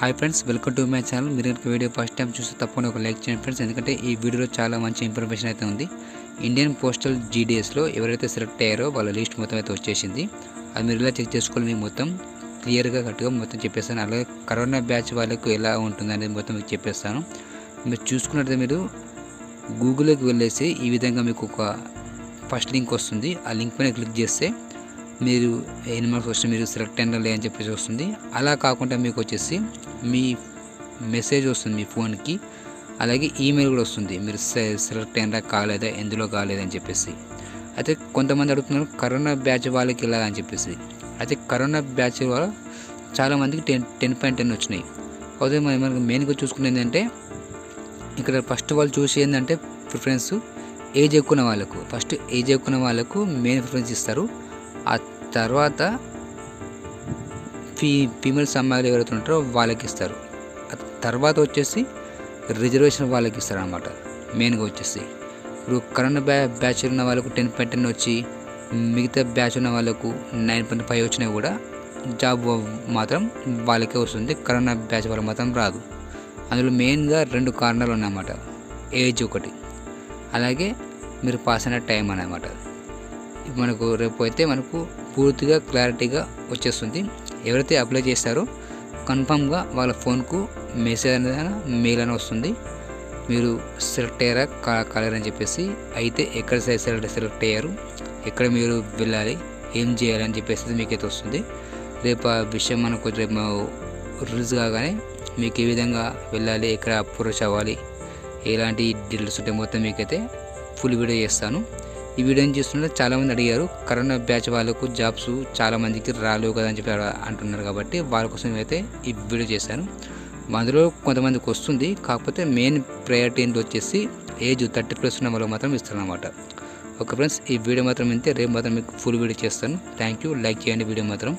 Hi friends welcome to my channel మీరు కనుక video first time చూస్తే తప్పకుండా ఒక లైక్ చేయండి ఫ్రెండ్స్ ఎందుకంటే ఈ వీడియోలో చాలా మంచి ఇన్ఫర్మేషన్ అయితే ఉంది. ఇండియన్ పోస్టల్ జీడిఎస్లో ఎవరైతే సెలెక్ట్ అయ్యారో వాళ్ళ లిస్ట్ మొత్తం అయితే వచ్చేసింది. అది మీరు ఇలా చెక్ చేసుకోవాలి మీకు మొత్తం. క్లియర్గా కరెక్ట్గా మొత్తం చెప్పేస్తాను. అలాగే కరోనా బ్యాచ్ వాళ్ళకు ఎలా ఉంటుంది అనేది మొత్తం మీకు చెప్పేస్తాను. మీరు చూసుకున్నట్లయితే మీరు గూగుల్లోకి వెళ్ళేసి ఈ విధంగా మీకు ఒక ఫస్ట్ లింక్ వస్తుంది. ఆ లింక్ పైన క్లిక్ చేస్తే మీరు ఎనిమల్స్ వచ్చి వస్తే మీరు సెలెక్ట్ అయినా లేదని చెప్పేసి వస్తుంది. అలా కాకుండా మీకు వచ్చేసి మీ మెసేజ్ వస్తుంది మీ ఫోన్కి అలాగే ఈమెయిల్ కూడా వస్తుంది. మీరు సె- సెలెక్ట్ అయినా కాలేదా ఎందులో కాలేదని చెప్పేసి. అయితే కొంతమంది అడుగుతున్నారు కరోనా బ్యాచ్ వాళ్ళకి ఇలా అని చెప్పేసి. అయితే కరోనా బ్యాచ్ వాళ్ళ చాలామందికి టెన్ టెన్ పాయింట్ టెన్ వచ్చినాయి. అదే మనం మనకు మెయిన్గా చూసుకునేది ఏంటంటే ఇక్కడ ఫస్ట్ వాళ్ళు చూసి ఏంటంటే ప్రిఫరెన్స్ ఏజ్ ఎక్కుకున్న వాళ్ళకు ఫస్ట్ ఏజ్ ఎక్కుకున్న వాళ్ళకు మెయిన్ ప్రిఫరెన్స్ ఇస్తారు. ఆ తర్వాత ఫీ ఫీమేల్స్ అమ్మాయిలు ఎవరైతే ఉంటారో వాళ్ళకి ఇస్తారు తర్వాత వచ్చేసి రిజర్వేషన్ వాళ్ళకి ఇస్తారు అనమాట మెయిన్గా వచ్చేసి. ఇప్పుడు కరోనా బ్యా బ్యాచ్ ఉన్న వాళ్ళకు టెన్ పాయింట్ టెన్ వచ్చి మిగతా బ్యాచ్ ఉన్న వాళ్ళకు నైన్ పాయింట్ ఫైవ్ వచ్చినా కూడా జాబ్ మాత్రం వాళ్ళకే వస్తుంది. కరోనా బ్యాచ్ వాళ్ళకి మాత్రం రాదు. అందులో మెయిన్గా రెండు కారణాలు ఉన్నాయన్నమాట ఏజ్ ఒకటి. అలాగే మీరు పాస్ అయిన టైం అన్నమాట. మనకు రేపు అయితే మనకు పూర్తిగా క్లారిటీగా వచ్చేస్తుంది. ఎవరైతే అప్లై చేస్తారో కన్ఫామ్గా వాళ్ళ ఫోన్కు మెసేజ్ అనేది మెయిల్ అని వస్తుంది. మీరు సెలెక్ట్ అయ్యారా? కా కాలేరని చెప్పేసి అయితే ఎక్కడ సెలెక్ట్ సెలెక్ట్ అయ్యారు? ఎక్కడ మీరు వెళ్ళాలి? ఏం చేయాలని చెప్పేసి మీకైతే వస్తుంది. రేపు ఆ విషయం మనకు రేపు రిలీజ్ కాగానే మీకు ఏ విధంగా వెళ్ళాలి? ఎక్కడ అప్రోచ్ అవ్వాలి? ఎలాంటి డీటెయిల్స్ ఉంటే మొత్తం మీకైతే ఫుల్ వీడియో చేస్తాను. ఈ వీడియో ఏం చేస్తుంటే చాలామంది అడిగారు కరోనా బ్యాచ్ వాళ్ళకు జాబ్స్ చాలామందికి రాలేవు కదా అని చెప్పి అంటున్నారు కాబట్టి వాళ్ళ కోసం అయితే ఈ వీడియో చేశాను. అందులో కొంతమందికి వస్తుంది కాకపోతే మెయిన్ ప్రయారిటీ ఏంటి వచ్చేసి ఏజ్ థర్టీ ప్లస్ ఉన్న వాళ్ళకి మాత్రం ఇస్తారనమాట ఓకే ఫ్రెండ్స్ ఈ వీడియో మాత్రం ఇంతే. రేపు మాత్రం మీకు ఫుల్ వీడియో చేస్తాను. Thank you. లైక్ చేయండి వీడియో మాత్రం.